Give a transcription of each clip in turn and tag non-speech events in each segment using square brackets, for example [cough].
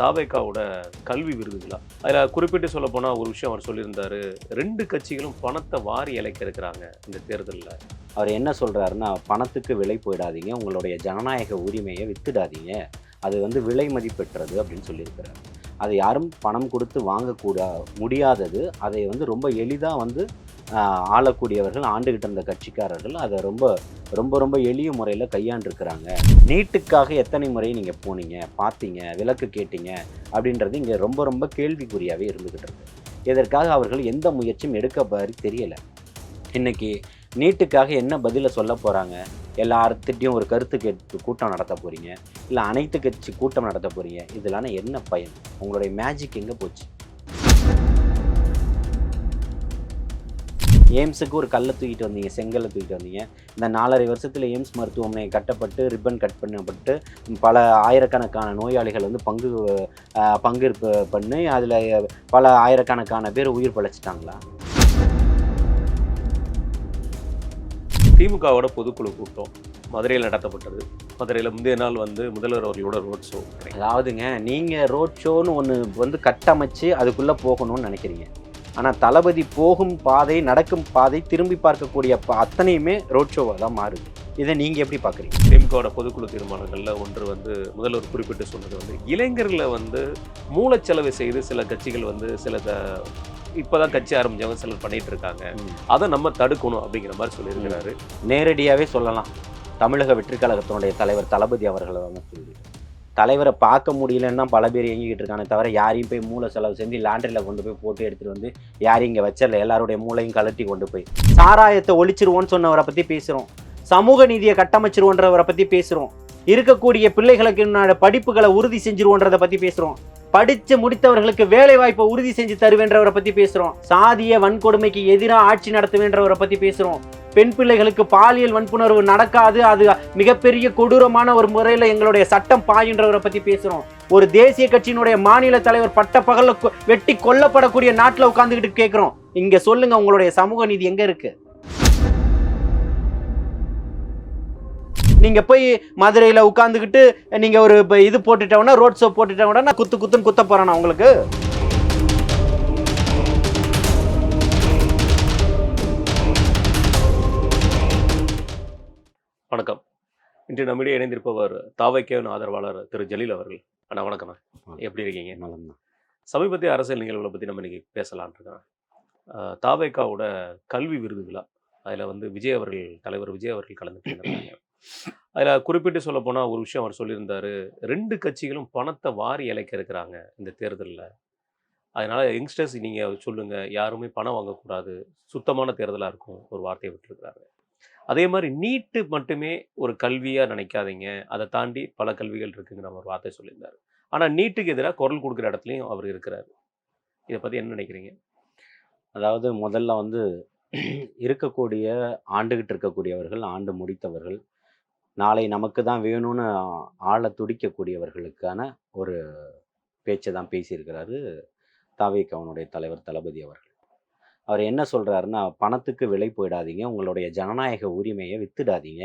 தாவேக்காவோட கல்வி விருதுகளா அதில் குறிப்பிட்டு சொல்ல போனால் ஒரு விஷயம் அவர் சொல்லியிருந்தாரு. ரெண்டு கட்சிகளும் பணத்தை வாரி இழைக்க இருக்கிறாங்க இந்த தேர்தலில். அவர் என்ன சொல்கிறாருன்னா பணத்துக்கு விலை போயிடாதீங்க. உங்களுடைய ஜனநாயக உரிமையை வித்துடாதீங்க. அது வந்து விலை மதிப்பெற்றது அப்படின்னு சொல்லியிருக்கிறார். அதை யாரும் பணம் கொடுத்து வாங்கக்கூடா முடியாதது. அதை வந்து ரொம்ப எளிதாக வந்து ஆளக்கூடியவர்கள் ஆண்டுகிட்டு இருந்த கட்சிக்காரர்கள் அதை ரொம்ப ரொம்ப ரொம்ப எளிய முறையில் கையாண்டிருக்கிறாங்க. நீட்டுக்காக எத்தனை முறை நீங்கள் போனீங்க பார்த்தீங்க விலக்கு கேட்டீங்க அப்படின்றது இங்கே ரொம்ப ரொம்ப கேள்விக்குறியாகவே இருந்துக்கிட்டு இருக்கு. இதற்காக அவர்கள் எந்த முயற்சியும் எடுக்க மாதிரி தெரியலை. இன்னைக்கு நீட்டுக்காக என்ன பதிலை சொல்ல போகிறாங்க எல்லார்த்திட்டையும் ஒரு கருத்து கேட்டு கூட்டம் நடத்த போகிறீங்க இல்லை அனைத்து கட்சி கூட்டம் நடத்த போகிறீங்க இதெல்லாம் என்ன பயன்? உங்களுடைய மேஜிக் எங்கே போச்சு? எய்ம்ஸுக்கு ஒரு கல்லை தூக்கிட்டு வந்தீங்க செங்கல்லை தூக்கிட்டு வந்தீங்க. இந்த நாலரை வருஷத்தில் எய்ம்ஸ் மருத்துவமனை கட்டப்பட்டு ரிப்பன் கட் பண்ணப்பட்டு பல ஆயிரக்கணக்கான நோயாளிகள் வந்து பங்கு பங்கேற்பு பண்ணி அதில் பல ஆயிரக்கணக்கான பேர் உயிர் பழைச்சிட்டாங்களா? திமுகவோட பொதுக்குழு கூட்டம் மதுரையில் நடத்தப்பட்டது. மதுரையில் முந்தைய நாள் வந்து முதல்வர் அவர்களோட ரோட் ஷோ அதாவதுங்க நீங்கள் ரோட் ஷோன்னு ஒன்று வந்து கட்டமைச்சு அதுக்குள்ளே போகணும்னு நினைக்கிறீங்க. ஆனால் தளபதி போகும் பாதை நடக்கும் பாதை திரும்பி பார்க்கக்கூடிய ப- அத்தனையுமே ரோட் ஷோவாக தான் மாறுது. இதை நீங்கள் எப்படி பார்க்குறீங்க திமுகவோட பொதுக்குழு தீர்மானங்களில் ஒன்று வந்து முதல்வர் குறிப்பிட்டு சொன்னது வந்து இளைஞர்களை வந்து மூலச்செலவு செய்து சில கட்சிகள் வந்து சில த- இப்பதான் கட்சி ஆரம்பிச்சவங்க சிலர் பண்ணிட்டு இருக்காங்க அதை நம்ம தடுக்கணும் அப்படிங்கிற மாதிரி சொல்லியிருக்கிறாரு. நேரடியாகவே சொல்லலாம். தமிழக வெற்றி கழகத்தினுடைய தலைவர் தளபதி அவர்களை வந்து தலைவரை பார்க்க முடியலன்னு தான் பல பேர் இயங்கிக்கிட்டு இருக்கானே தவிர யாரையும் போய் மூளை செலவு செஞ்சு லாண்டரியில் கொண்டு போய் போட்டு எடுத்துகிட்டு வந்து யாரையும் இங்கே வச்சிடல. எல்லாருடைய மூளையும் கலட்டி கொண்டு போய். சாராயத்தை ஒழிச்சிருவோன்னு சொன்னவரை பற்றி பேசுகிறோம் சமூக நீதியை கட்டமைச்சிருவோன்றவரை பற்றி பேசுகிறோம் இருக்கக்கூடிய பிள்ளைகளுக்கு படிப்புகளை உறுதி செஞ்சிருவோன்றதை பற்றி பேசுகிறோம் படித்து முடித்தவர்களுக்கு வேலை வாய்ப்பை உறுதி செஞ்சு தருவேன்றவரை பற்றி பேசுகிறோம் சாதிய வன்கொடுமைக்கு எதிராக ஆட்சி நடத்துவேன்றவரை பற்றி பேசுகிறோம் பெண் பிள்ளைகளுக்கு பாலியல் வன்புணர்வு நடக்காது அது மிகப்பெரிய கொடூரமான ஒரு முறையில் எங்களுடைய சட்டம் பாயின்றவரை பற்றி பேசுகிறோம் ஒரு தேசிய கட்சியினுடைய மாநில தலைவர் பட்ட பகல்ல கொ- வெட்டி கொல்லப்படக்கூடிய நாட்டில் உட்காந்துக்கிட்டு கேட்குறோம் இங்க சொல்லுங்க உங்களுடைய சமூக நீதி எங்க இருக்கு? நீங்க போய் மதுரையில உட்காந்துக்கிட்டு நீங்க ஒரு இப்ப இது போட்டுட்டோம்னா ரோட் ஷோ போட்டுட்டோம்னா நான் குத்து குத்துன்னு குத்த போறேனா உங்களுக்கு? வணக்கம். இன்று நம்மிடையே இணைந்திருப்பவர் தாவைக்கேவன் ஆதரவாளர் திரு ஜலீல் அவர்கள். அண்ணா வணக்கம் எப்படி இருக்கீங்க? நலம்தான். சமீபத்திய அரசியல் நிகழ்வுகளை பற்றி நம்ம இன்னைக்கு பேசலான் இருக்கோம் தாவேக்காவோட கல்வி விருது விழா. அதில் வந்து விஜய் அவர்கள் தலைவர் விஜய் அவர்கள் கலந்துட்டு இருந்தாங்க அதில் குறிப்பிட்டு சொல்ல போனால் ஒரு விஷயம் அவர் சொல்லியிருந்தார். ரெண்டு கட்சிகளும் பணத்தை வாரி இழைக்க இருக்கிறாங்க இந்த தேர்தலில். அதனால் யங்ஸ்டர்ஸ் நீங்கள் சொல்லுங்கள் யாருமே பணம் வாங்கக்கூடாது சுத்தமான தேர்தலாக இருக்கும் ஒரு வார்த்தையை விட்டுருக்கிறாரு. அதே மாதிரி நீட்டு மட்டுமே ஒரு கல்வியாக நினைக்காதீங்க அதை தாண்டி பல கல்விகள் இருக்குங்கிற ஒரு வார்த்தை சொல்லியிருந்தாரு. ஆனால் நீட்டுக்கு எதிராக குரல் கொடுக்குற இடத்துலையும் அவர் இருக்கிறார். இதை பற்றி என்ன நினைக்கிறீங்க? அதாவது முதல்ல வந்து இருக்கக்கூடிய ஆண்டுகிட்டு இருக்கக்கூடியவர்கள் ஆண்டு முடித்தவர்கள் நாளை நமக்கு தான் வேணும்னு ஆளை துடிக்கக்கூடியவர்களுக்கான ஒரு பேச்சை தான் பேசியிருக்கிறாரு தாவேக் அவனுடைய தலைவர் தளபதி அவர்கள். அவர் என்ன சொல்கிறாருன்னா பணத்துக்கு விலை போயிடாதீங்க உங்களுடைய ஜனநாயக உரிமையை வித்துடாதீங்க.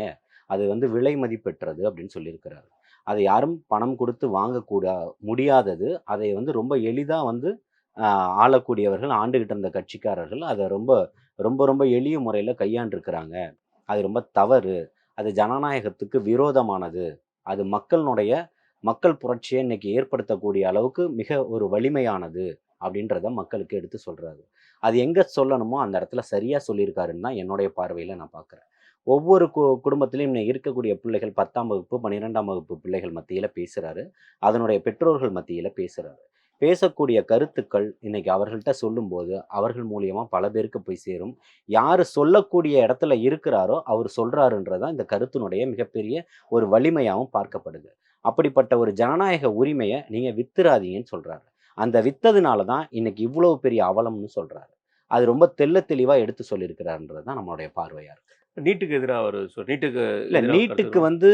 அது வந்து விலை மதிப்பெற்றது அப்படின்னு சொல்லியிருக்கிறாரு. அதை யாரும் பணம் கொடுத்து வாங்கக்கூடா முடியாதது. அதை வந்து ரொம்ப எளிதாக வந்து ஆளக்கூடியவர்கள் ஆண்டுகிட்டு இருந்த கட்சிக்காரர்கள் அதை ரொம்ப ரொம்ப ரொம்ப எளிய முறையில் கையாண்டிருக்கிறாங்க. அது ரொம்ப தவறு. அது ஜனநாயகத்துக்கு விரோதமானது. அது மக்களினுடைய மக்கள் புரட்சியை இன்னைக்கு ஏற்படுத்தக்கூடிய அளவுக்கு மிக ஒரு வலிமையானது அப்படின்றத மக்களுக்கு எடுத்து சொல்கிறாரு அது எங்கே சொல்லணுமோ அந்த இடத்துல சரியாக சொல்லியிருக்காருன்னு தான் என்னுடைய பார்வையில் நான் பார்க்குறேன். ஒவ்வொரு கு குடும்பத்திலையும் இன்னைக்கு இருக்கக்கூடிய பிள்ளைகள் பத்தாம் வகுப்பு பன்னிரெண்டாம் வகுப்பு பிள்ளைகள் மத்தியில் பேசுகிறாரு அதனுடைய பெற்றோர்கள் மத்தியில் பேசுகிறாரு பேசக்கூடிய கருத்துக்கள் இன்னைக்கு அவர்கள்ட்ட சொல்லும்போது அவர்கள் மூலியமா பல பேருக்கு போய் சேரும். யார் சொல்லக்கூடிய இடத்துல இருக்கிறாரோ அவர் சொல்றாருன்றதான் இந்த கருத்தினுடைய மிகப்பெரிய ஒரு வலிமையாகவும் பார்க்கப்படுது. அப்படிப்பட்ட ஒரு ஜனநாயக உரிமையை நீங்க வித்துறாதீங்கன்னு சொல்றாரு. அந்த வித்ததுனால தான் இன்னைக்கு இவ்வளவு பெரிய அவலம்னு சொல்றாரு. அது ரொம்ப தெள்ள தெளிவா எடுத்து சொல்லியிருக்கிறாருன்றது தான் நம்மளுடைய பார்வையா இருக்கு. நீட்டுக்கு எதிராக அவர் சொல் நீட்டுக்கு இல்ல நீட்டுக்கு வந்து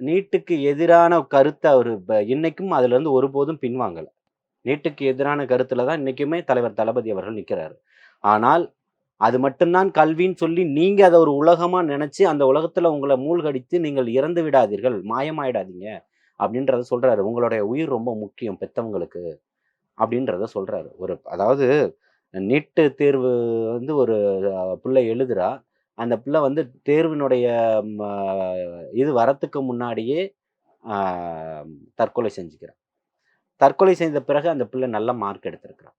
நீட்டுக்கு எதிரான கருத்தை அவர் இன்னைக்கும் அதுல இருந்து ஒருபோதும் பின்வாங்கல. நீட்டுக்கு எதிரான கருத்துல தான் இன்னைக்குமே தலைவர் தளபதி அவர்கள் நிற்கிறாரு ஆனால் அது மட்டும்தான் கல்வின்னு சொல்லி நீங்க அதை ஒரு உலகமா நினைச்சு அந்த உலகத்துல உங்களை மூழ்கடித்து நீங்கள் இறந்து விடாதீர்கள் மாயமாயிடாதீங்க அப்படின்றத சொல்றாரு. உங்களுடைய உயிர் ரொம்ப முக்கியம் பெத்தவங்களுக்கு அப்படின்றத சொல்றாரு. ஒரு அதாவது நீட்டு தேர்வு வந்து ஒரு பிள்ளை எழுதுறா. அந்த பிள்ளை வந்து தேர்வினுடைய இது வரத்துக்கு முன்னாடியே தற்கொலை செஞ்சுக்கிறான் தற்கொலை செய்த பிறகு அந்த பிள்ளை நல்ல மார்க் எடுத்திருக்கிறான்.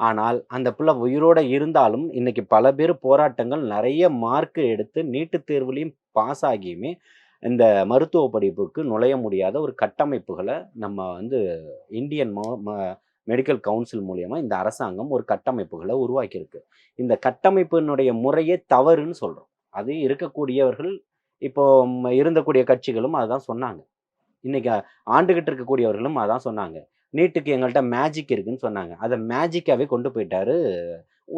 ஆனால் அந்த பிள்ளை உயிரோடு இருந்தாலும் இன்னைக்கு பல பேர் போராட்டங்கள் நிறைய மார்க் எடுத்து நீட்டுத் தேர்வுலையும் பாஸ் ஆகியுமே இந்த மருத்துவ படிப்புக்கு நுழைய முடியாத ஒரு கட்டமைப்புகளை நம்ம வந்து இந்தியன் மெடிக்கல் கவுன்சில் மூலியமா இந்த அரசாங்கம் ஒரு கட்டமைப்புகளை உருவாக்கியிருக்கு. இந்த கட்டமைப்பினுடைய முறையே தவறுன்னு சொல்கிறோம் அது இருக்கக்கூடியவர்கள் இப்போ இருந்தக்கூடிய கட்சிகளும் அதுதான் சொன்னாங்க. இன்னைக்கு ஆண்டுகிட்டு இருக்கக்கூடியவர்களும் அதான் சொன்னாங்க. நீட்டுக்கு எங்கள்கிட்ட மேஜிக் இருக்குன்னு சொன்னாங்க. அதை மேஜிக்காகவே கொண்டு போயிட்டாரு.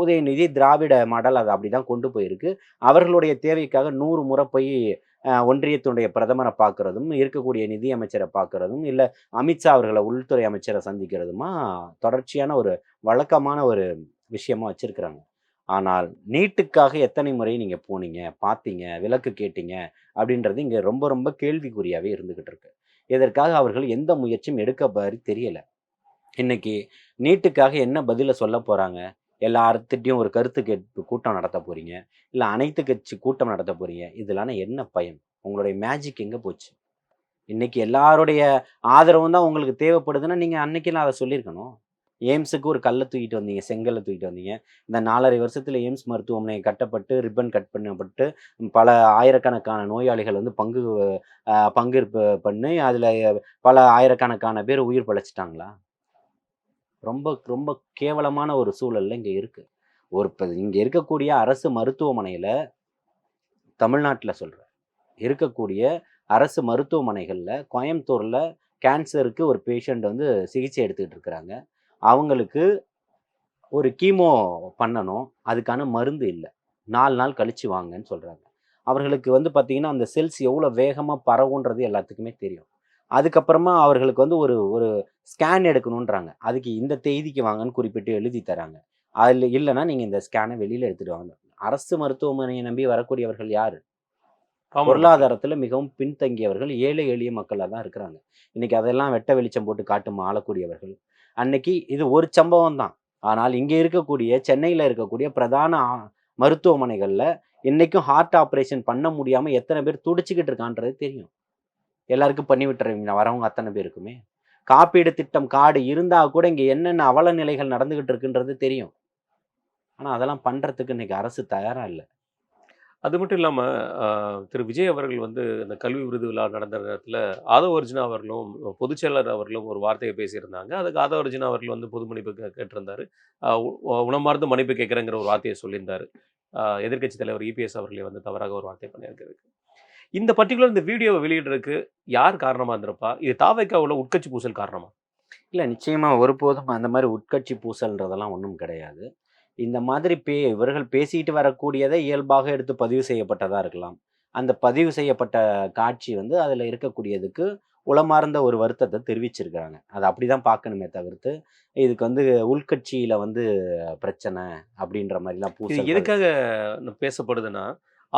உதயநிதி திராவிட மாடல் அதை அப்படி தான் கொண்டு போயிருக்கு. அவர்களுடைய தேவைக்காக நூறு முறை போய் ஒன்றியத்துடைய ஒன்றியத்தினுடைய பிரதமரை பார்க்கறதும் இருக்கக்கூடிய நிதி அமைச்சரை பார்க்கறதும் இல்லை அமித்ஷா அவர்களை உள்துறை அமைச்சரை சந்திக்கிறதுமா தொடர்ச்சியான ஒரு வழக்கமான ஒரு விஷயமா வச்சிருக்கிறாங்க. ஆனால் நீட்டுக்காக எத்தனை முறை நீங்கள் போனீங்க பார்த்தீங்க விலக்கு கேட்டீங்க அப்படின்றது இங்கே ரொம்ப ரொம்ப கேள்விக்குறியாகவே இருந்துக்கிட்டு இருக்கு. இதற்காக அவர்கள் எந்த முயற்சியும் எடுக்க பாரு தெரியல. இன்னைக்கு நீட்டுக்காக என்ன பதில சொல்ல போறாங்க? எல்லார்த்திட்டையும் ஒரு கருத்து கேட்பு கூட்டம் நடத்த போறீங்க. இல்லை அனைத்து கட்சி கூட்டம் நடத்த போறீங்க. இதெல்லாம் என்ன பயன்? உங்களுடைய மேஜிக் எங்க போச்சு? இன்னைக்கு எல்லாருடைய ஆதரவும் தான் உங்களுக்கு தேவைப்படுதுன்னா நீங்க அன்னைக்கெல்லாம் அதை சொல்லியிருக்கணும் எய்ம்ஸுக்கு ஒரு கல்லை தூக்கிட்டு வந்தீங்க செங்கல்லை தூக்கிட்டு வந்தீங்க. இந்த நாலரை வருஷத்தில் எய்ம்ஸ் மருத்துவமனை கட்டப்பட்டு ரிப்பன் கட் பண்ணப்பட்டு பல ஆயிரக்கணக்கான நோயாளிகள் வந்து பங்கு பங்கேற்பு பண்ணி அதில் பல ஆயிரக்கணக்கான பேர் உயிர் பழைச்சிட்டாங்களா? ரொம்ப ரொம்ப கேவலமான ஒரு சூழல்ல இங்கே இருக்குது ஒரு இப்போ இங்கே இருக்கக்கூடிய அரசு மருத்துவமனையில் தமிழ்நாட்டில் சொல்கிறேன் இருக்கக்கூடிய அரசு மருத்துவமனைகளில் கோயம்புத்தூரில் கேன்சருக்கு ஒரு பேஷண்ட் வந்து சிகிச்சை எடுத்துக்கிட்டு இருக்கிறாங்க. அவங்களுக்கு ஒரு கீமோ பண்ணணும். அதுக்கான மருந்து இல்லை. நாலு நாள் கழிச்சு வாங்கன்னு சொல்றாங்க. அவர்களுக்கு வந்து பார்த்தீங்கன்னா அந்த செல்ஸ் எவ்வளோ வேகமாக பரவுன்றது எல்லாத்துக்குமே தெரியும். அதுக்கப்புறமா அவர்களுக்கு வந்து ஒரு ஒரு ஸ்கேன் எடுக்கணுன்றாங்க அதுக்கு இந்த தேதிக்கு வாங்கன்னு குறிப்பிட்டு எழுதி தராங்க. அதில் இல்லைன்னா நீங்கள் இந்த ஸ்கேனை வெளியில் எடுத்துட்டு வாங்க. அரசு மருத்துவமனையை நம்பி வரக்கூடியவர்கள் யார்? பொருளாதாரத்துல மிகவும் பின்தங்கியவர்கள் ஏழை எளிய மக்களாக தான் இருக்கிறாங்க. இன்னைக்கு அதெல்லாம் வெட்ட வெளிச்சம் போட்டு காட்டும் ஆளக்கூடியவர்கள் அன்னைக்கு இது ஒரு சம்பவம் தான். ஆனால் இங்கே இருக்கக்கூடிய சென்னையில் இருக்கக்கூடிய பிரதான மருத்துவமனைகளில் இன்னைக்கும் ஹார்ட் ஆப்ரேஷன் பண்ண முடியாமல் எத்தனை பேர் துடிச்சுக்கிட்டு இருக்கான்றது தெரியும். எல்லாருக்கும் பண்ணி விட்டுறீங்க வரவங்க அத்தனை பேருக்குமே. காப்பீடு திட்டம் காடு இருந்தால் கூட இங்கே என்னென்ன அவல நிலைகள் நடந்துக்கிட்டு இருக்குன்றது தெரியும். ஆனால் அதெல்லாம் பண்ணுறதுக்கு இன்னைக்கு அரசு தயாராக இல்லை. அது மட்டும் இல்லாமல் திரு. விஜய் அவர்கள் வந்து இந்த கல்வி விருது விழா நடந்த நேரத்தில் ஆதவ அர்ஜுனா அவர்களும் பொதுச்செயலர் அவர்களும் ஒரு வார்த்தையை பேசியிருந்தாங்க. அதுக்கு ஆதவ அர்ஜுனா அவர்கள் வந்து பொது மன்னிப்பு கேட்டிருந்தார். உணமார்ந்து மன்னிப்பு கேட்குறேங்கிற ஒரு வார்த்தையை சொல்லியிருந்தார். எதிர்க்கட்சி தலைவர் இபிஎஸ் அவர்களே வந்து தவறாக ஒரு வார்த்தை பண்ணியிருக்கிறதுக்கு. இந்த பர்டிகுலர் இந்த வீடியோவை வெளியிடுறதுக்கு யார் காரணமாக இருந்திருப்பா? இது தாவைக்காவுல உட்கட்சி பூசல் காரணமா? இல்லை நிச்சயமாக ஒருபோதும் அந்த மாதிரி உட்கட்சி பூசல்ன்றதெல்லாம் ஒன்றும் கிடையாது. இந்த மாதிரி பே இவர்கள் பேசிட்டு வரக்கூடியதை இயல்பாக எடுத்து பதிவு செய்யப்பட்டதா இருக்கலாம். அந்த பதிவு செய்யப்பட்ட காட்சி வந்து அதில் இருக்கக்கூடியதுக்கு உளமார்ந்த ஒரு வருத்தத்தை தெரிவிச்சிருக்கிறாங்க. அதை அப்படிதான் பார்க்கணுமே தவிர்த்து இதுக்கு வந்து உள்கட்சியில வந்து பிரச்சனை அப்படின்ற மாதிரிலாம் பூசல் எதுக்காக பேசப்படுதுன்னா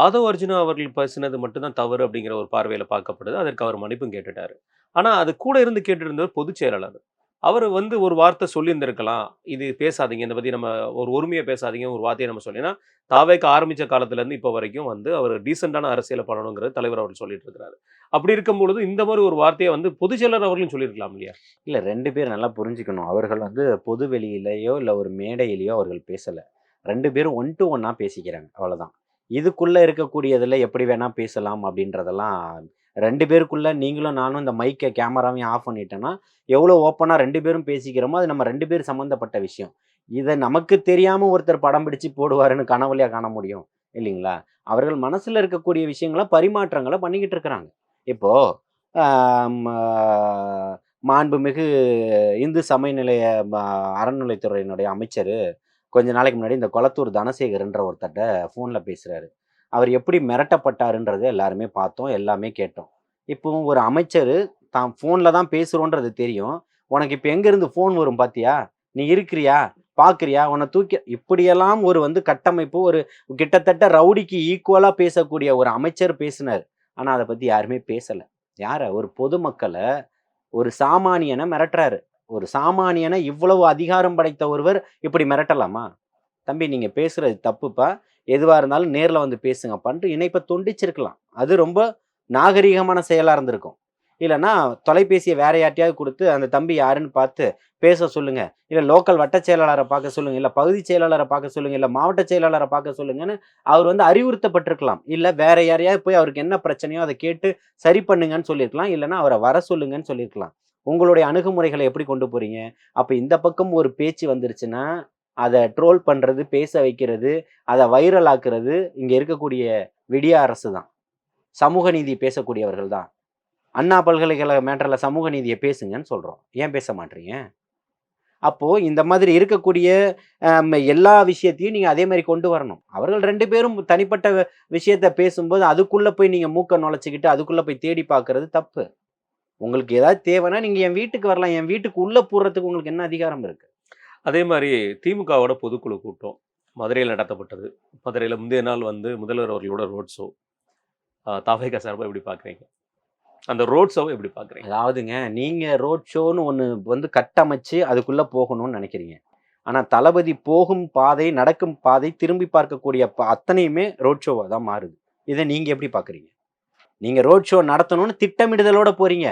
ஆதவ் அர்ஜுனா அவர்கள் பேசினது மட்டும்தான் தவறு அப்படிங்கிற ஒரு பார்வையில பார்க்கப்படுது. அதற்கு அவர் மன்னிப்பும் கேட்டுட்டாரு. ஆனா அது கூட இருந்து கேட்டு இருந்தவர் பொதுச் செயலாளர். அவர் வந்து ஒரு வார்த்தை சொல்லியிருந்திருக்கலாம். இது பேசாதீங்க. இந்த பற்றி நம்ம ஒரு உரிமையை பேசாதீங்க. ஒரு வார்த்தையை நம்ம சொல்லினா தாவேக்கு ஆரம்பித்த காலத்துலேருந்து இப்போ வரைக்கும் வந்து அவர் டீசெண்டான அரசியலை பண்ணணுங்கிறது தலைவர் அவர் சொல்லிட்டு இருக்கிறாரு. அப்படி இருக்கும் பொழுது இந்த மாதிரி ஒரு வார்த்தையை வந்து பொதுச் செயலர் அவர்களும் சொல்லியிருக்கலாம் இல்லையா? இல்லை ரெண்டு பேர் நல்லா புரிஞ்சுக்கணும். அவர்கள் வந்து பொது வெளியிலேயோ இல்லை ஒரு மேடையிலேயோ அவர்கள் பேசலை. ரெண்டு பேரும் ஒன் டு ஒன்னாக பேசிக்கிறாங்க. அவ்வளோதான் இதுக்குள்ளே இருக்கக்கூடியதில் எப்படி வேணால் பேசலாம் அப்படின்றதெல்லாம் ரெண்டு பேருக்குள்ளே நீங்களும் நானும் இந்த மைக்கை கேமராவையும் ஆஃப் பண்ணிட்டேன்னா எவ்வளோ ஓப்பனாக ரெண்டு பேரும் பேசிக்கிறோமோ அது நம்ம ரெண்டு பேரும் சம்மந்தப்பட்ட விஷயம். இதை நமக்கு தெரியாமல் ஒருத்தர் படம் பிடிச்சு போடுவாருன்னு கனவுலையாக காண முடியும் இல்லைங்களா? அவர்கள் மனசில் இருக்கக்கூடிய விஷயங்களை பரிமாற்றங்களை பண்ணிக்கிட்டு இருக்கிறாங்க. இப்போ மாண்புமிகு இந்து சமயநிலைய ம- அறநிலைத்துறையினுடைய அமைச்சர் கொஞ்ச நாளைக்கு முன்னாடி இந்த கொளத்தூர் தனசேகர்ன்ற ஒருத்தட்ட ஃபோனில் பேசுகிறாரு அவர் எப்படி மிரட்டப்பட்டாருன்றது எல்லாருமே பார்த்தோம் எல்லாமே கேட்டோம். இப்போ ஒரு அமைச்சர் தான் ஃபோனில் தான் பேசுகிறோன்றது தெரியும். உனக்கு இப்போ எங்கேருந்து ஃபோன் வரும் பார்த்தியா நீ இருக்கிறியா? பார்க்குறியா உன்னை தூக்கி இப்படியெல்லாம் ஒரு வந்து கட்டமைப்பு ஒரு கிட்டத்தட்ட ரவுடிக்கு ஈக்குவலாக பேசக்கூடிய ஒரு அமைச்சர் பேசினார். ஆனால் அதை பற்றி யாருமே பேசலை. யாரை? ஒரு பொதுமக்களை ஒரு சாமானியனை மிரட்டுறாரு. ஒரு சாமானியனை இவ்வளவு அதிகாரம் படைத்த ஒருவர் இப்படி மிரட்டலாமா? தம்பி நீங்கள் பேசுகிறது தப்புப்பா. எதுவாக இருந்தாலும் நேரில் வந்து பேசுங்கப்பான்ட்டு இணைப்பை துண்டிச்சிருக்கலாம். அது ரொம்ப நாகரிகமான செயலாக இருந்திருக்கும். இல்லைன்னா தொலைபேசியை வேற யார்ட்டையாவது கொடுத்து அந்த தம்பி யாருன்னு பார்த்து பேச சொல்லுங்க. இல்லை லோக்கல் வட்ட செயலாளரை பார்க்க சொல்லுங்க. இல்லை பகுதி செயலாளரை பார்க்க சொல்லுங்க. இல்லை மாவட்ட செயலாளரை பார்க்க சொல்லுங்கன்னு அவர் வந்து அறிவுறுத்தப்பட்டிருக்கலாம். இல்லை வேற யாரையாவது போய் அவருக்கு என்ன பிரச்சனையோ அதை கேட்டு சரி பண்ணுங்கன்னு சொல்லியிருக்கலாம் இல்லைன்னா அவரை வர சொல்லுங்கன்னு சொல்லியிருக்கலாம் உங்களுடைய அணுகுமுறைகளை எப்படி கொண்டு போறீங்க? அப்போ இந்த பக்கம் ஒரு பேச்சு வந்துருச்சுன்னா அதை ட்ரோல் பண்ணுறது பேச வைக்கிறது அதை வைரல் ஆக்குறது இங்கே இருக்கக்கூடிய விடிய அரசு தான். சமூக நீதி பேசக்கூடியவர்கள் தான். அண்ணா பல்கலைக்கழக மேட்டரில் சமூக நீதியை பேசுங்கன்னு சொல்கிறோம் ஏன் பேச மாட்டீங்க அப்போது இந்த மாதிரி இருக்கக்கூடிய எல்லா விஷயத்தையும் நீங்கள் அதே மாதிரி கொண்டு வரணும். அவர்கள் ரெண்டு பேரும் தனிப்பட்ட விஷயத்த பேசும்போது அதுக்குள்ளே போய் நீங்கள் மூக்க நுழைச்சிக்கிட்டு அதுக்குள்ளே போய் தேடி பார்க்குறது தப்பு. உங்களுக்கு ஏதாவது தேவைன்னா நீங்கள் என் வீட்டுக்கு வரலாம். என் வீட்டுக்கு உள்ளே போடுறதுக்கு உங்களுக்கு என்ன அதிகாரம் இருக்குது அதே மாதிரி திமுகவோட பொதுக்குழு கூட்டம் மதுரையில் நடத்தப்பட்டது. மதுரையில் முந்தைய நாள் வந்து முதல்வர் அவர்களோட ரோட் ஷோ தாஃபைகா சார்பாக எப்படி பார்க்குறீங்க அந்த ரோட் ஷோவை எப்படி பார்க்குறீங்க அதாவதுங்க நீங்கள் ரோட் ஷோன்னு ஒன்று வந்து கட்டமைச்சு அதுக்குள்ளே போகணும்னு நினைக்கிறீங்க. ஆனால் தளபதி போகும் பாதை நடக்கும் பாதை திரும்பி பார்க்கக்கூடிய அத்தனையுமே ரோட் ஷோவாக தான் மாறுது. இதை நீங்கள் எப்படி பார்க்குறீங்க நீங்கள் ரோட் ஷோ நடத்தணும்னு திட்டமிடுதலோட போகிறீங்க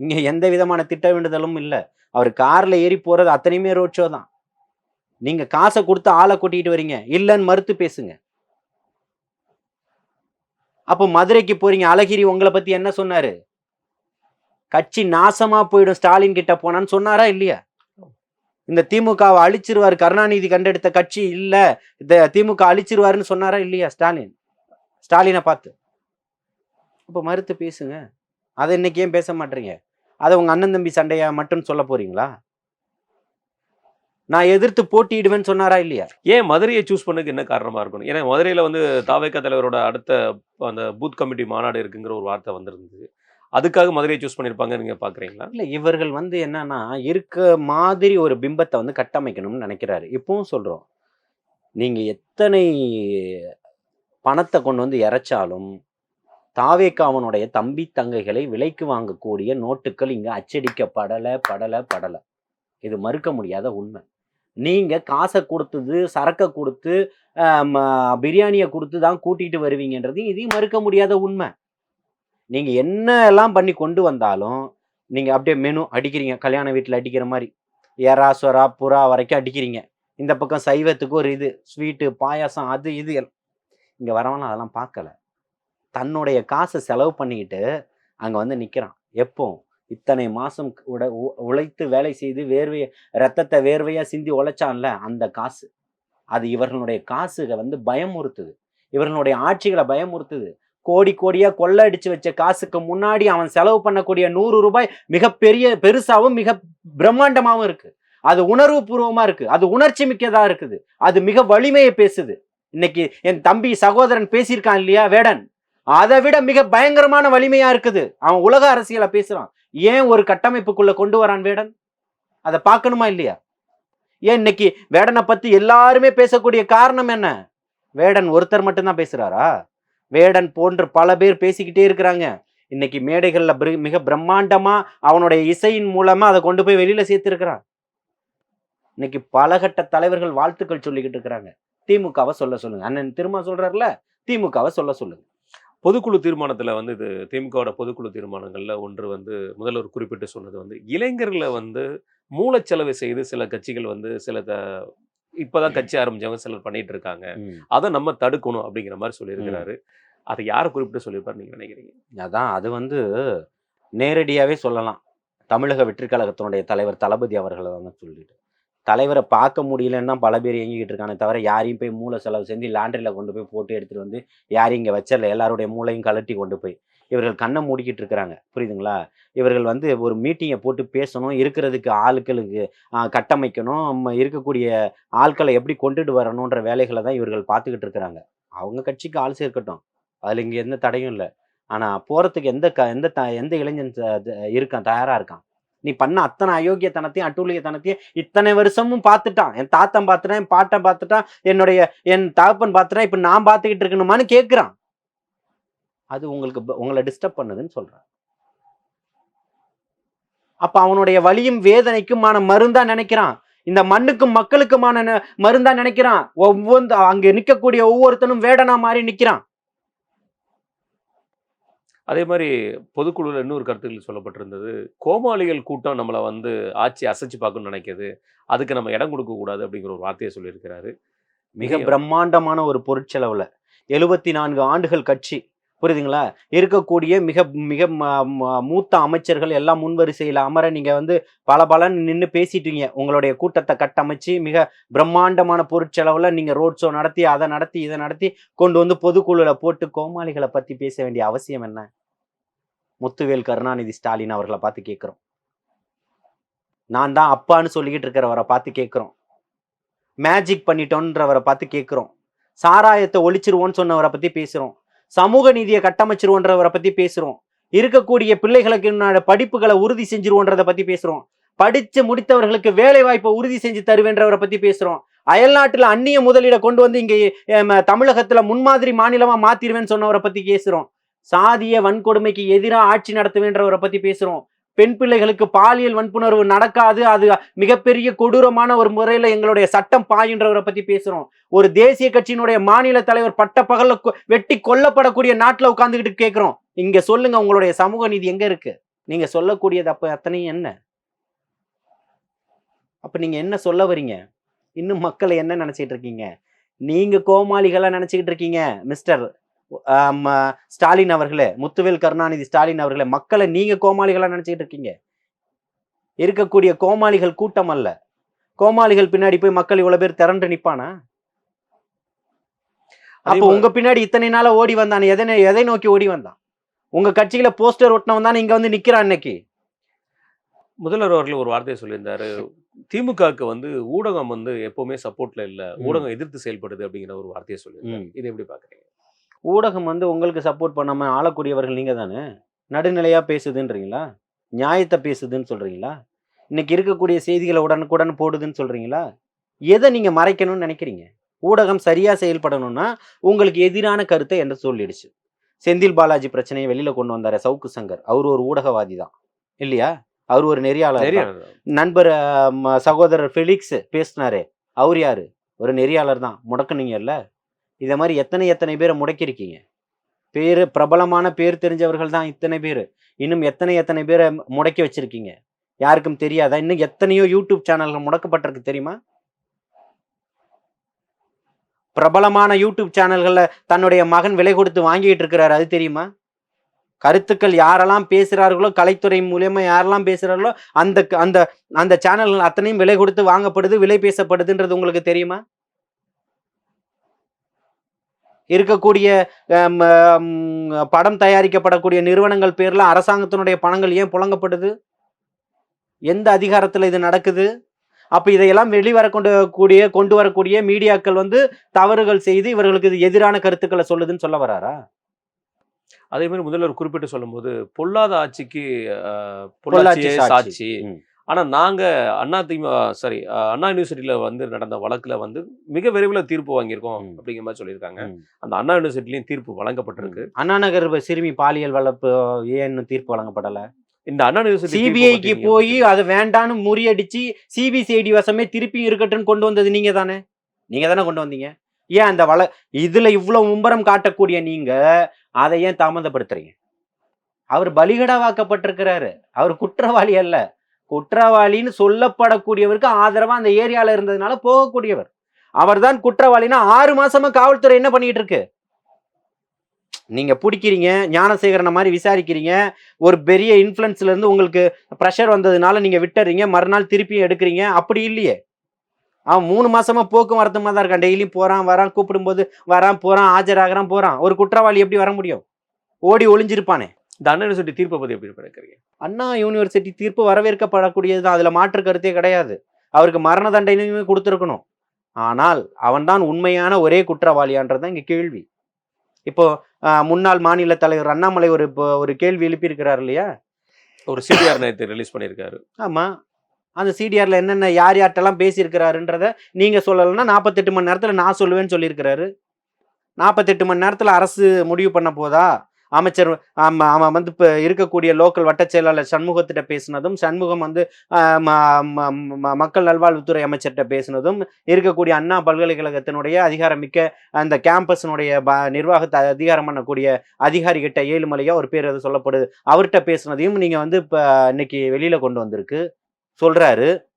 இங்கே எந்த விதமான திட்டமிடுதலும் இல்லை. அவர் காரில் ஏறி போகிறது அத்தனையுமே ரோட் ஷோ தான். நீங்கள் காசை கொடுத்து ஆளை கூட்டிகிட்டு வரீங்க இல்லைன்னு மறுத்து பேசுங்க. அப்போ மதுரைக்கு போறீங்க. அழகிரி உங்களை பற்றி என்ன சொன்னார்? கட்சி நாசமாக போயிடும் ஸ்டாலின் கிட்ட போனான்னு சொன்னாரா இல்லையா? இந்த திமுகவை அழிச்சிருவார். கருணாநிதி கண்டெடுத்த கட்சி இல்லை. இந்த திமுக அழிச்சிருவாருன்னு சொன்னாரா இல்லையா ஸ்டாலின்? ஸ்டாலினை பார்த்து. அப்போ மறுத்து பேசுங்க. அதை இன்னைக்கு ஏன் பேச மாட்டீங்க? அதை உங்க அண்ணன் தம்பி சண்டையா மட்டும் சொல்ல போறீங்களா? நான் எதிர்த்து போட்டியிடுவேன்னு சொன்னாரா இல்லையா? ஏன் மதுரையை சூஸ் பண்ணதுக்கு என்ன காரணமாக இருக்கணும்? ஏன்னா மதுரையில் வந்து தாவேகா தலைவரோட அடுத்த அந்த பூத் கமிட்டி மாநாடு இருக்குங்கிற ஒரு வார்த்தை வந்திருந்தது. அதுக்காக மதுரையை சூஸ் பண்ணியிருப்பாங்க நீங்கள் பார்க்குறீங்களா இல்ல இவர்கள் வந்து என்னன்னா இருக்க மாதிரி ஒரு பிம்பத்தை வந்து கட்டமைக்கணும்னு நினைக்கிறாரு. இப்பவும் சொல்றோம். நீங்க எத்தனை பணத்தை கொண்டு வந்து இறைச்சாலும் தாவேக்காவனுடைய தம்பி தங்கைகளை விலைக்கு வாங்கக்கூடிய நோட்டுகள் இங்கே அச்சடிக்கப்படலை படலை படலை. இது மறுக்க முடியாத உண்மை. நீங்கள் காசை கொடுத்தது சரக்கை கொடுத்து பிரியாணியை கொடுத்து தான் கூட்டிகிட்டு வருவீங்கன்றது இதையும் மறுக்க முடியாத உண்மை. நீங்கள் என்ன எல்லாம் பண்ணி கொண்டு வந்தாலும் நீங்கள் அப்படியே மெனு அடிக்கிறீங்க கல்யாண வீட்டில் அடிக்கிற மாதிரி. எறா சொரா புறா வரைக்கும் அடிக்கிறீங்க. இந்த பக்கம் சைவத்துக்கு ஒரு இது ஸ்வீட்டு பாயாசம் அது இது எல்லாம் இங்கே வரவன அதெல்லாம் பார்க்கல. தன்னுடைய காசை செலவு பண்ணிக்கிட்டு அங்கே வந்து நிற்கிறான் எப்போ? இத்தனை மாதம் உட உ- உழைத்து வேலை செய்து வேர்வையை ரத்தத்தை வேர்வையாக சிந்தி உழைச்சான்ல அந்த காசு. அது இவர்களுடைய காசுக வந்து பயமுறுத்துது. இவர்களுடைய ஆட்சிகளை பயமுறுத்துது. கோடி கோடியாக கொள்ள அடிச்சு வச்ச காசுக்கு முன்னாடி அவன் செலவு பண்ணக்கூடிய நூறு ரூபாய் மிகப்பெரிய பெருசாகவும் மிக பிரம்மாண்டமாகவும் இருக்குது அது உணர்வு பூர்வமாக இருக்குது அது உணர்ச்சி மிக்கதாக இருக்குது. அது மிக வலிமையை பேசுது. இன்னைக்கு என் தம்பி சகோதரன் பேசியிருக்கான் இல்லையா வேடன்? அதை விட மிக பயங்கரமான வலிமையா இருக்குது. அவன் உலக அரசியலை பேசுறான். ஏன் ஒரு கட்டமைப்புக்குள்ள கொண்டு வரான் வேடன்? அதை பார்க்கணுமா இல்லையா? ஏன் இன்னைக்கு வேடனை பத்தி எல்லாருமே பேசக்கூடிய காரணம் என்ன? வேடன் ஒருத்தர் மட்டும்தான் பேசுறாரா? வேடன் போன்ற பல பேர் பேசிக்கிட்டே இருக்கிறாங்க. இன்னைக்கு மேடைகள்ல மிக பிரம்மாண்டமா அவனுடைய இசையின் மூலமா அதை கொண்டு போய் வெளியில சேர்த்திருக்கிறான். இன்னைக்கு பலகட்ட தலைவர்கள் வாழ்த்துக்கள் சொல்லிக்கிட்டு இருக்கிறாங்க. திமுகவை சொல்ல சொல்லுங்க. அண்ணன் திரும்ப சொல்றாருல திமுகவை சொல்ல சொல்லுங்க. பொதுக்குழு தீர்மானத்தில் வந்து இது திமுகவோட பொதுக்குழு தீர்மானங்களில் ஒன்று வந்து முதல்வர் குறிப்பிட்டு சொன்னது வந்து இளைஞர்களை வந்து மூலச்செலவு செய்து சில கட்சிகள் வந்து சில த இப்போதான் கட்சி ஆரம்பிச்சவங்க சிலர் பண்ணிட்டு இருக்காங்க. அதை நம்ம தடுக்கணும் அப்படிங்கிற மாதிரி சொல்லியிருக்கிறாரு. அதை யாரை குறிப்பிட்டு சொல்லியிருப்பாரு நீங்க நினைக்கிறீங்க? அதான் அது வந்து நேரடியாவே சொல்லலாம். தமிழக வெற்றி கழகத்தினுடைய தலைவர் தளபதி அவர்களை தான் சொல்லிட்டு. தலைவரை பார்க்க முடியலன்னு தான் பல பேர் இயங்கிக்கிட்டு இருக்கானே தவிர யாரையும் போய் மூளை செலவு செஞ்சு லாண்டரியில் கொண்டு போய் போட்டு எடுத்துகிட்டு வந்து யாரையும் இங்கே வச்சிடல. எல்லாருடைய மூளையும் கழட்டி கொண்டு போய். இவர்கள் கண்ணை மூடிக்கிட்டு இருக்கிறாங்க. புரியுதுங்களா? இவர்கள் வந்து ஒரு மீட்டிங்கை போட்டு பேசணும் இருக்கிறதுக்கு ஆட்களுக்கு கட்டமைக்கணும் நம்ம இருக்கக்கூடிய ஆட்களை எப்படி கொண்டுட்டு வரணுன்ற வேலைகளை தான் இவர்கள் பார்த்துக்கிட்டு இருக்கிறாங்க. அவங்க கட்சிக்கு ஆள் சேர்க்கட்டும். அதில் இங்கே எந்த தடையும் இல்லை. ஆனால் போகிறதுக்கு எந்த க எந்த த எந்த இளைஞன் இருக்கான் தயாராக இருக்கான்? நீ பண்ண அத்தனை அயோக்கியத்தனத்தையும் அட்டூழியத்தனத்தையும் இத்தனை வருஷமும் பார்த்துட்டான். என் தாத்தன் பார்த்துட்டான் என் பாட்டன் பார்த்துட்டான் என்னுடைய என் தகப்பன் பார்த்துட்டான் இப்போ நான் பார்த்துக்கிட்டு இருக்கணுமான்னு கேட்குறான் அது உங்களுக்கு உங்களை டிஸ்டர்ப் பண்ணுதுன்னு சொல்றான். அப்ப அவனுடைய வலியும் வேதனைக்குமான மருந்தா நினைக்கிறான். இந்த மண்ணுக்கும் மக்களுக்குமான மருந்தா நினைக்கிறான். ஒவ்வொரு அங்க நிற்கக்கூடிய ஒவ்வொருத்தனும் வேடனா மாதிரி நிற்கிறான் அதே மாதிரி பொதுக்குழுவில் இன்னொரு கருத்துக்கள் சொல்லப்பட்டிருந்தது. கோமாளிகள் கூட்டம் நம்மளை வந்து ஆட்சி அசைச்சு பார்க்கணும்னு நினைக்கிது அதுக்கு நம்ம இடம் கொடுக்க கூடாது அப்படிங்கிற ஒரு வார்த்தையை சொல்லியிருக்கிறாரு. மிக பிரம்மாண்டமான ஒரு பொருட்செலவுல எழுபத்தி நான்கு ஆண்டுகள் கட்சி புரியுதுங்களா? இருக்கக்கூடிய மிக மிக மூத்த அமைச்சர்கள் எல்லாம் முன்வரிசையில் அமர நீங்க வந்து பல பலன் நின்று பேசிட்டீங்க. உங்களுடைய கூட்டத்தை கட்டமைச்சு மிக பிரம்மாண்டமான பொருட்செலவுல நீங்க ரோட் ஷோ நடத்தி அதை நடத்தி இதை நடத்தி கொண்டு வந்து பொதுக்குழுல போட்டு கோமாளிகளை பத்தி பேச வேண்டிய அவசியம் என்ன? முத்துவேல் கருணாநிதி ஸ்டாலின் அவர்களை பார்த்து கேட்குறோம். நான் தான் அப்பான்னு சொல்லிக்கிட்டு இருக்கிறவரை பார்த்து கேட்குறோம். மேஜிக் பண்ணிட்டோன்றவரை பார்த்து கேட்குறோம். சாராயத்தை ஒழிச்சிருவோன்னு சொன்னவரை பத்தி பேசுறோம். சமூக நீதியை கட்டமைச்சிருவோன்றவரை பத்தி பேசுகிறோம் இருக்கக்கூடிய பிள்ளைகளுக்கு படிப்புகளை உறுதி செஞ்சிருவோன்றதை பத்தி பேசுகிறோம் படிச்சு முடித்தவர்களுக்கு வேலை வாய்ப்பை உறுதி செஞ்சு தருவேன்றவரை பற்றி பேசுறோம். அயல்நாட்டுல அந்நிய முதலீடை கொண்டு வந்து இங்கே தமிழகத்தில் தமிழகத்துல முன்மாதிரி மாநிலமா மாற்றிடுவேன்னு சொன்னவரை பற்றி பேசுறோம். சாதிய வன்கொடுமைக்கு எதிராக ஆட்சி நடத்துவேன்றவரை பத்தி பேசுறோம். பெண் பிள்ளைகளுக்கு பாலியல் வன்புணர்வு நடக்காது அது மிகப்பெரிய கொடூரமான ஒரு முறையில் எங்களுடைய சட்டம் பாயின்றவரை பத்தி பேசுறோம். ஒரு தேசிய கட்சியினுடைய மாநில தலைவர் பட்ட கொ- வெட்டி கொல்லப்படக்கூடிய நாட்டில் உட்காந்துக்கிட்டு கேட்குறோம் இங்க சொல்லுங்க உங்களுடைய சமூக நீதி எங்க இருக்கு? நீங்க சொல்லக்கூடியது அப்ப அத்தனையும் என்ன? அப்ப நீங்க என்ன சொல்ல வரீங்க? இன்னும் மக்களை என்ன நினைச்சிட்டு இருக்கீங்க? நீங்க கோமாளிகளா நினைச்சுக்கிட்டு இருக்கீங்க மிஸ்டர் ஸ்டாலின் அவர்களே முத்துவேல் கருணாநிதி ஸ்டாலின் அவர்களே மக்களை நீங்க கோமாளிகளா நினைச்சுக்கிட்டு இருக்கீங்க? இருக்கக்கூடிய கோமாளிகள் கூட்டம் அல்ல. கோமாளிகள் பின்னாடி போய் மக்கள் இவ்வளவு பேர் திரண்டு நிப்பானா? அப்ப உங்க பின்னாடி இத்தனை நாளா ஓடி வந்தான். எதை எதை நோக்கி ஓடி வந்தான்? உங்க கட்சியில போஸ்டர் ஒட்டினவன் தானே இங்க வந்து நிக்கிறான் இன்னைக்கு? முதல்வர் அவர்கள் ஒரு வார்த்தையை சொல்லியிருந்தாரு. திமுகவுக்கு வந்து ஊடகம் வந்து எப்பவுமே சப்போர்ட்ல இல்ல. ஊடகம் எதிர்த்து செயல்படுது அப்படிங்கிற ஒரு வார்த்தையை சொல்லியிருந்தாரு. இது எப்படி பாக்குறீங்க ஊடகம் வந்து உங்களுக்கு சப்போர்ட் பண்ணாம ஆளக்கூடியவர்கள் நீங்க தானே? நடுநிலையா பேசுதுன்றீங்களா? நியாயத்தை பேசுதுன்னு சொல்றீங்களா? இன்னைக்கு இருக்கக்கூடிய செய்திகளை உடனுக்குடன் போடுதுன்னு சொல்றீங்களா? எதை நீங்க மறைக்கணும்னு நினைக்கிறீங்க? ஊடகம் சரியா செயல்படணும்னா உங்களுக்கு எதிரான கருத்தை என்று சொல்லிடுச்சு. செந்தில் பாலாஜி பிரச்சனையை வெளியில கொண்டு வந்தாரு சவுக்கு சங்கர். அவர் ஒரு ஊடகவாதி தான். இல்லையா? அவர் ஒரு நெறியாளர். நண்பர் சகோதரர் ஃபெலிக்ஸ் பேசினாரு. அவர் யாரு? ஒரு நெறியாளர் தான். முடக்குனீங்கல்ல? இதை மாதிரி எத்தனை எத்தனை பேரை முடக்கியிருக்கீங்க? பேர் பிரபலமான பேர் தெரிஞ்சவர்கள் தான் இத்தனை பேர். இன்னும் எத்தனை எத்தனை பேரை முடக்கி வச்சிருக்கீங்க? யாருக்கும் தெரியாதா? இன்னும் எத்தனையோ யூடியூப் சேனல்கள் முடக்கப்பட்டிருக்கு தெரியுமா? பிரபலமான யூடியூப் சேனல்களில் தன்னுடைய மகன் விலை கொடுத்து வாங்கிட்டு இருக்கிறாரு அது தெரியுமா? கருத்துக்கள் யாரெல்லாம் பேசுகிறார்களோ கலைத்துறை மூலயமா யாரெல்லாம் பேசுகிறார்களோ அந்த அந்த அந்த சேனல்கள் அத்தனையும் விலை கொடுத்து வாங்கப்படுது விலை பேசப்படுதுன்றது உங்களுக்கு தெரியுமா? இருக்கக்கூடிய படம் தயாரிக்கப்படக்கூடிய நிறுவனங்கள் பேர்ல அரசாங்கத்தினுடைய பணங்கள் ஏன் புழங்கப்படுது? எந்த அதிகாரத்துல இது நடக்குது? அப்ப இதையெல்லாம் வெளிவர கொண்டு கூடிய கொண்டு வரக்கூடிய மீடியாக்கள் வந்து தவறுகள் செய்து இவர்களுக்கு இது எதிரான கருத்துக்களை சொல்லுதுன்னு சொல்ல வராரா? அதே மாதிரி முதல்வர் குறிப்பிட்டு சொல்லும்போது பொல்லாத ஆட்சிக்கு பொள்ளாச்சி சாட்சி. சாட்சி ம். ஆனா நாங்க அண்ணா திமுக சாரி அண்ணா யூனிவர்சிட்டியில வந்து நடந்த வழக்குல வந்து மிக விரைவில் தீர்ப்பு வாங்கியிருக்கோம். அப்படிங்கிற மாதிரி சொல்லியிருக்காங்க. அந்த அண்ணா யூனிவர்சிட்டிலையும் தீர்ப்பு வழங்கப்பட்டிருக்கு. அண்ணா நகர் சிறுமி பாலியல் வளர்ப்பு ஏன் இன்னும் தீர்ப்பு வழங்கப்படல? இந்த அண்ணா யூனிவர்சிட்டி சிபிஐக்கு போய் அது வேண்டான்னு முறியடிச்சு சிபிசிஐடி வசமே திருப்பி இருக்கட்டும்னு கொண்டு வந்தது நீங்க தானே? நீங்க தானே கொண்டு வந்தீங்க? ஏன் அந்த வள இதுல இவ்வளவு மும்பரம் காட்டக்கூடிய நீங்க அதை ஏன் தாமதப்படுத்துறீங்க? அவர் பலிகடாவாக்கப்பட்டிருக்கிறாரு. அவர் குற்றவாளி அல்ல. குற்றவாளின்னு சொல்லப்படக்கூடியவருக்கு ஆதரவா அந்த ஏரியால இருந்ததுனால போகக்கூடியவர். அவர்தான் குற்றவாளினா ஆறு மாசமா காவல்துறை என்ன பண்ணிட்டு இருக்கு? நீங்க பிடிக்கிறீங்க ஞானசேகரனை மாதிரி விசாரிக்கிறீங்க ஒரு பெரிய இன்ஃப்ளூயன்ஸ்ல இருந்து உங்களுக்கு ப்ரெஷர் வந்ததுனால நீங்க விட்டுறீங்க மறுநாள் திருப்பியும் எடுக்கிறீங்க அப்படி இல்லையே. அவன் மூணு மாசமா போக்குவரத்துமா தான் இருக்கான். டெய்லியும் போறான் வரான் கூப்பிடும்போது வரான் போறான் ஆஜராகிறான் போறான். ஒரு குற்றவாளி எப்படி வர முடியும்? ஓடி ஒளிஞ்சிருப்பானே. இந்த அண்ணா யூனிவர்சிட்டி தீர்ப்பை பத்தி எப்படி நினைக்கிறீங்க? அண்ணா யூனிவர்சிட்டி தீர்ப்பு வரவேற்கப்படக்கூடியது தான். அதுல மாற்று கருத்தே கிடையாது. அவருக்கு மரண தண்டனையுமே கொடுத்துருக்கணும். ஆனால் அவன்தான் உண்மையான ஒரே குற்றவாளியான்றது தான் இங்க கேள்வி. இப்போ முன்னாள் மாநில தலைவர் அண்ணாமலை ஒரு இப்போ ஒரு கேள்வி எழுப்பியிருக்கிறார் இல்லையா? ஒரு சிடிஆர் நேற்று ரிலீஸ் பண்ணியிருக்காரு. ஆமா. அந்த சிடிஆர்ல என்னென்ன யார் யார்கிட்டலாம் பேசியிருக்கிறாருன்றத நீங்க சொல்லலைன்னா நாற்பத்தெட்டு மணி நேரத்துல நான் சொல்லுவேன்னு சொல்லியிருக்கிறாரு. நாற்பத்தெட்டு மணி நேரத்துல அரசு முடிவு பண்ண போதா? அமைச்சர் அவன் வந்து இப்போ இருக்கக்கூடிய லோக்கல் வட்டச் செயலாளர் சண்முகத்திட்ட பேசினதும் சண்முகம் வந்து ம- ம- மக்கள் நல்வாழ்வுத்துறை அமைச்சர்கிட்ட பேசினதும் இருக்கக்கூடிய அண்ணா பல்கலைக்கழகத்தினுடைய அதிகாரமிக்க அந்த கேம்பஸினுடைய ப நிர்வாகத்தை அதிகாரம் பண்ணக்கூடிய அதிகாரிகிட்ட ஏழுமலையா ஒரு பேர் அது சொல்லப்படுது. அவர்கிட்ட பேசினதையும் நீங்கள் வந்து இப்போ இன்னைக்கு வெளியில் கொண்டு வந்திருக்கு. சொல்கிறாரு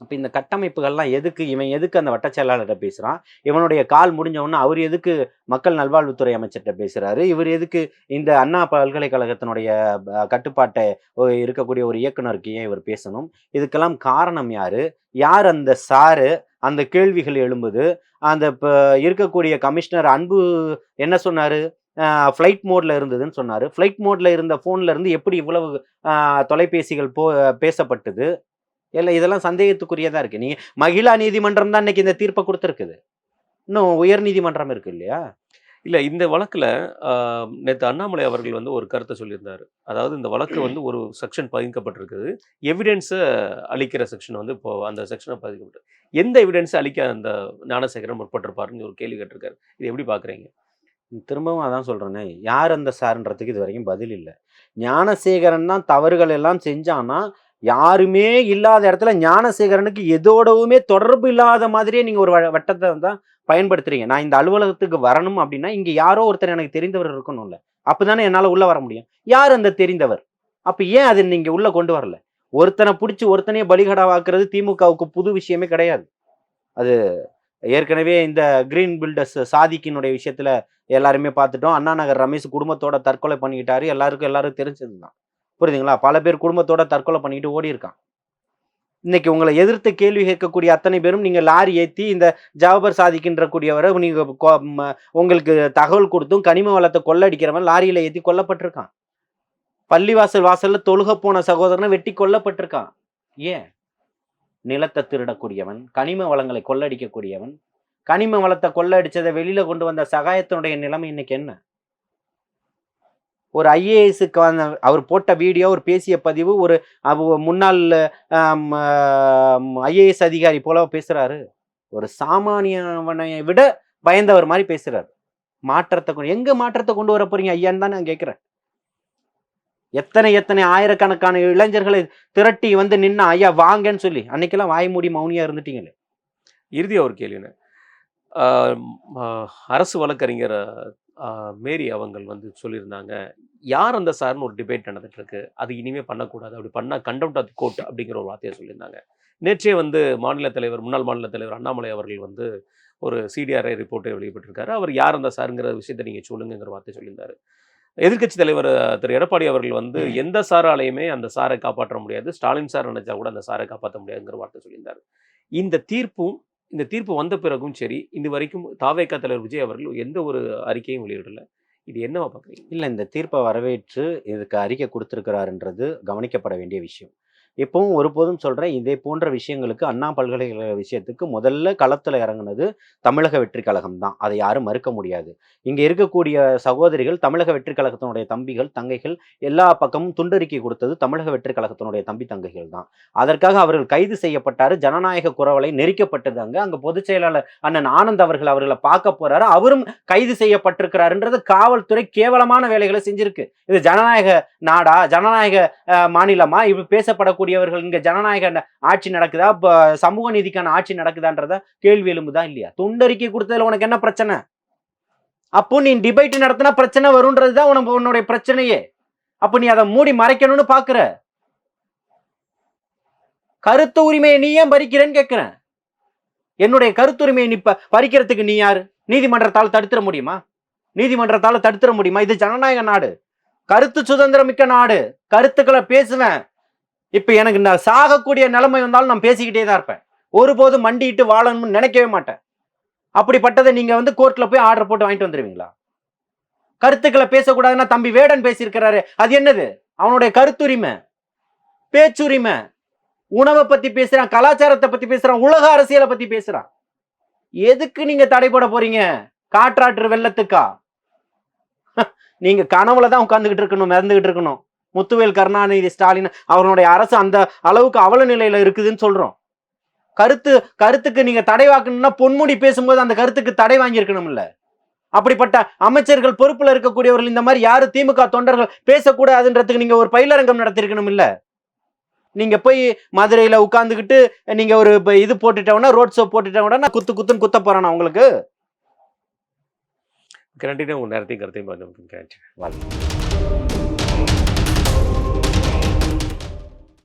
அப்போ இந்த கட்டமைப்புகள்லாம் எதுக்கு? இவன் எதுக்கு அந்த வட்டச் செயலாளர்கிட்ட பேசுகிறான் இவனுடைய கால் முடிஞ்ச அவர் எதுக்கு மக்கள் நல்வாழ்வுத்துறை அமைச்சர்கிட்ட பேசுகிறாரு இவர் எதுக்கு இந்த அண்ணா பல்கலைக்கழகத்தினுடைய கட்டுப்பாட்டை இருக்கக்கூடிய ஒரு இயக்குனருக்கு ஏன் இவர் பேசணும்? இதுக்கெல்லாம் காரணம் யார்? யார் அந்த சாரு? அந்த கேள்விகள் எழும்புது. அந்த இப்போ இருக்கக்கூடிய கமிஷனர் அன்பு என்ன சொன்னார்? ஃப்ளைட் மோட்ல இருந்ததுன்னு சொன்னார். ஃப்ளைட் மோட்ல இருந்த ஃபோன்ல இருந்து எப்படி இவ்வளவு தொலைபேசிகள் போ பேசப்பட்டது? இல்லை இதெல்லாம் சந்தேகத்துக்குரியதா இருக்கு. நீங்க மகிழா நீதிமன்றம் தான் இன்னைக்கு இந்த தீர்ப்பை கொடுத்துருக்குது. இன்னும் உயர் நீதிமன்றம் இருக்கு இல்லையா? இல்ல இந்த வழக்குல நேற்று அண்ணாமலை அவர்கள் வந்து ஒரு கருத்தை சொல்லியிருந்தாரு. அதாவது இந்த வழக்கு [clears throat] வந்து ஒரு செக்ஷன் பதிக்கப்பட்டிருக்குது. எவிடன்ஸை அளிக்கிற செக்ஷன் வந்து இப்போ அந்த செக்ஷனை பதிக்கப்பட்டு எந்த எவிடன்ஸை அளிக்க அந்த ஞானசேகரன் முற்பட்டிருப்பாருன்னு ஒரு கேள்வி கேட்டிருக்காரு. இது எப்படி பாக்குறீங்க திரும்பவும் அதான் சொல்றேனே யார் அந்த சார்ன்றதுக்கு இது வரைக்கும் பதில் இல்லை. ஞானசேகரன் தான் தவறுகள் எல்லாம் செஞ்சானா யாருமே இல்லாத இடத்துல ஞானசேகரனுக்கு எதோடவுமே தொடர்பு இல்லாத மாதிரியே நீங்கள் ஒரு வ- வட்டத்தை தான் பயன்படுத்துறீங்க. நான் இந்த அலுவலகத்துக்கு வரணும் அப்படின்னா இங்கே யாரோ ஒருத்தர் எனக்கு தெரிந்தவர் இருக்கணும்ல. அப்பதானே என்னால் உள்ளே வர முடியும். யார் அந்த தெரிந்தவர்? அப்போ ஏன் அதை நீங்கள் உள்ளே கொண்டு வரல? ஒருத்தனை பிடிச்சி ஒருத்தனையே பலிகடாவாக்குறது திமுகவுக்கு புது விஷயமே கிடையாது. அது ஏற்கனவே இந்த கிரீன் பில்டர்ஸ் சாதிக்கினுடைய விஷயத்தில் எல்லாருமே பார்த்துட்டோம். அண்ணா நகர் ரமேஷ் குடும்பத்தோட தற்கொலை பண்ணிக்கிட்டாரு. எல்லாருக்கும் எல்லாரும் தெரிஞ்சது தான் புரியுதுங்களா? பல பேர் குடும்பத்தோட தற்கொலை பண்ணிட்டு ஓடி இருக்கான் இன்னைக்கு உங்களை எதிர்த்து கேள்வி கேட்கக்கூடிய அத்தனை பேரும் நீங்க லாரி ஏத்தி இந்த ஜவபர் சாதிக்கின்ற கூடியவரை நீங்க கொ- உங்களுக்கு தகவல் கொடுத்தும் கனிம வளத்தை கொள்ளடிக்கிறவன் லாரியில ஏத்தி கொல்லப்பட்டிருக்கான். பள்ளிவாசல் வாசல்ல தொழுக போன சகோதரனை வெட்டி கொல்லப்பட்டிருக்கான். ஏன்? நிலத்தை திருடக்கூடியவன் கனிம வளங்களை கொள்ளடிக்கக்கூடியவன். கனிம வளத்தை கொள்ளடிச்சதை வெளியில கொண்டு வந்த சகாயத்தினுடைய நிலைமை இன்னைக்கு என்ன? ஒரு ஐஏஎஸ்க்கு வந்த அவர் போட்ட வீடியோ ஒரு பேசிய பதிவு ஒரு முன்னாள் ஐஏஎஸ் அதிகாரி போல பேசுறாரு. ஒரு சாமானியவனை விட பயந்தவர் மாதிரி பேசுறாரு. மாற்றத்தை கொண்டு எங்க மாற்றத்தை கொண்டு வர போறீங்க ஐயான்னு தான் நான் கேட்கிறேன். எத்தனை எத்தனை ஆயிரக்கணக்கான இளைஞர்களை திரட்டி வந்து நின்னா ஐயா வாங்கன்னு சொல்லி. அன்னைக்கெல்லாம் வாய் மூடி மௌனியா இருந்துட்டீங்களே. இறுதியாக ஒரு கேள்வின்னு. ஆஹ் அரசு வழக்கறிஞர் மேரி அவங்கள் வந்து சொல்லியிருந்தாங்க யார் அந்த சார்னு ஒரு டிபேட் நடந்துட்டு இருக்கு அது இனிமே பண்ணக்கூடாது அப்படி பண்ணா கண்டெம்ட் ஆஃப் கோர்ட் அப்படிங்கிற ஒரு வார்த்தையை சொல்லியிருந்தாங்க. நேற்றே வந்து மாநில தலைவர் முன்னாள் மாநில தலைவர் அண்ணாமலை அவர்கள் வந்து ஒரு சிடிஆர்ஐ ரிப்போர்ட்டை வெளியிட்டிருக்காரு. அவர் யார் அந்த சாருங்கிற விஷயத்தை நீங்க சொல்லுங்கிற வார்த்தை சொல்லியிருந்தாரு. எதிர்க்கட்சி தலைவர் திரு. எடப்பாடி அவர்கள் வந்து எந்த சாராலையுமே அந்த சாரை காப்பாற்ற முடியாது ஸ்டாலின் சார் நினைச்சா கூட அந்த சாரை காப்பாற்ற முடியாதுங்கிற வார்த்தை சொல்லியிருந்தாரு. இந்த தீர்ப்பும் இந்த தீர்ப்பு வந்த பிறகும் சரி இது வரைக்கும் தாவேக்கா தலைவர் விஜய் அவர்கள் எந்த ஒரு அறிக்கையும் வெளியிடல. இது என்னவா பார்க்குறீங்க இல்லை இந்த தீர்ப்பை வரவேற்று இதுக்கு அறிக்கை கொடுத்துருக்கிறாருன்றது கவனிக்கப்பட வேண்டிய விஷயம். இப்பவும் ஒருபோதும் சொல்கிறேன் இதே போன்ற விஷயங்களுக்கு அண்ணா பல்கலைக்கழக விஷயத்துக்கு முதல்ல களத்தில் இறங்குனது தமிழக வெற்றி கழகம் தான். அதை யாரும் மறுக்க முடியாது. இங்கே இருக்கக்கூடிய சகோதரிகள் தமிழக வெற்றி கழகத்தினுடைய தம்பிகள் தங்கைகள் எல்லா பக்கமும் துண்டறிக்கை கொடுத்தது தமிழக வெற்றி கழகத்தினுடைய தம்பி தங்கைகள் தான். அதற்காக அவர்கள் கைது செய்யப்பட்டாரு. ஜனநாயக குரவலை நெரிக்கப்பட்டது அங்கே. அங்கே பொதுச் செயலாளர் அண்ணன் ஆனந்த் அவர்கள் அவர்களை பார்க்க போறாரு. அவரும் கைது செய்யப்பட்டிருக்கிறாருன்றது காவல்துறை கேவலமான வேலைகளை செஞ்சிருக்கு. இது ஜனநாயக நாடா? ஜனநாயக மாநிலமா? மாநிலமா பேசப்பட இருக்கக்கூடியவர்கள் இங்க ஜனநாயக ஆட்சி நடக்குதா? இப்போ சமூக நீதிக்கான ஆட்சி நடக்குதான்றத கேள்வி எழும்புதா இல்லையா? தொண்டறிக்கை கொடுத்ததுல உனக்கு என்ன பிரச்சனை? அப்போ நீ டிபேட் நடத்தினா பிரச்சனை வரும்ன்றதுதான் உனக்கு உன்னுடைய பிரச்சனையே. அப்ப நீ அதை மூடி மறைக்கணும்னு பாக்குற கருத்து உரிமையை நீ ஏன் பறிக்கிறேன்னு கேட்கிறேன் என்னுடைய கருத்துரிமையை நீ பறிக்கிறதுக்கு நீ யாரு? நீதிமன்றத்தால் தடுத்துட முடியுமா? நீதிமன்றத்தால் தடுத்துட முடியுமா? இது ஜனநாயக நாடு. கருத்து சுதந்திரம் மிக்க நாடு. கருத்துக்களை பேசுவேன். இப்போ எனக்கு நான் சாகக்கூடிய நிலைமை வந்தாலும் நான் பேசிக்கிட்டே தான் இருப்பேன். ஒருபோதும் மண்டிட்டு வாழணும்னு நினைக்கவே மாட்டேன். அப்படிப்பட்டதை நீங்கள் வந்து கோர்ட்டில் போய் ஆர்டர் போட்டு வாங்கிட்டு வந்துடுவீங்களா கருத்துக்களை பேசக்கூடாதுன்னா தம்பி வேடன் பேசியிருக்கிறாரு. அது என்னது? அவனுடைய கருத்துரிமை. பேச்சுரிமை. உணவை பற்றி பேசுகிறான் கலாச்சாரத்தை பற்றி பேசுகிறான் உலக அரசியலை பற்றி பேசுகிறான் எதுக்கு நீங்கள் தடை போட போறீங்க? காற்றாற்று வெள்ளத்துக்கா? நீங்கள் கனவுல தான் உட்காந்துக்கிட்டு இருக்கணும் மறந்துக்கிட்டு இருக்கணும். முத்துவேல் கருணாநிதி ஸ்டாலின் அவர்களுடைய அரசு அந்த அளவுக்கு அவல நிலையில இருக்குதுன்னு சொல்றோம். கருத்து கருத்துக்கு நீங்க தடை வாக்கணும்னா பொன்முடி பேசும்போது அந்த கருத்துக்கு தடை வாங்கியிருக்கணும்ல. அப்படிப்பட்ட அமைச்சர்கள் பொறுப்புல இருக்கக்கூடியவர்கள் இந்த மாதிரி யாரு திமுக தொண்டர்கள் பேசக்கூடாதுன்றதுக்கு நீங்க ஒரு பயிலரங்கம் நடத்திருக்கணும் இல்ல நீங்க போய் மதுரையில உட்கார்ந்துகிட்டு நீங்க ஒரு இது போட்டுட்டோம்னா ரோட் ஷோ போட்டுட்டோம்னா குத்து குத்துன்னு குத்த போறேனா உங்களுக்கு? கண்டிப்பாக உங்கள் நேரத்தையும் கருத்தையும் கேட்டு வாழ்க்கை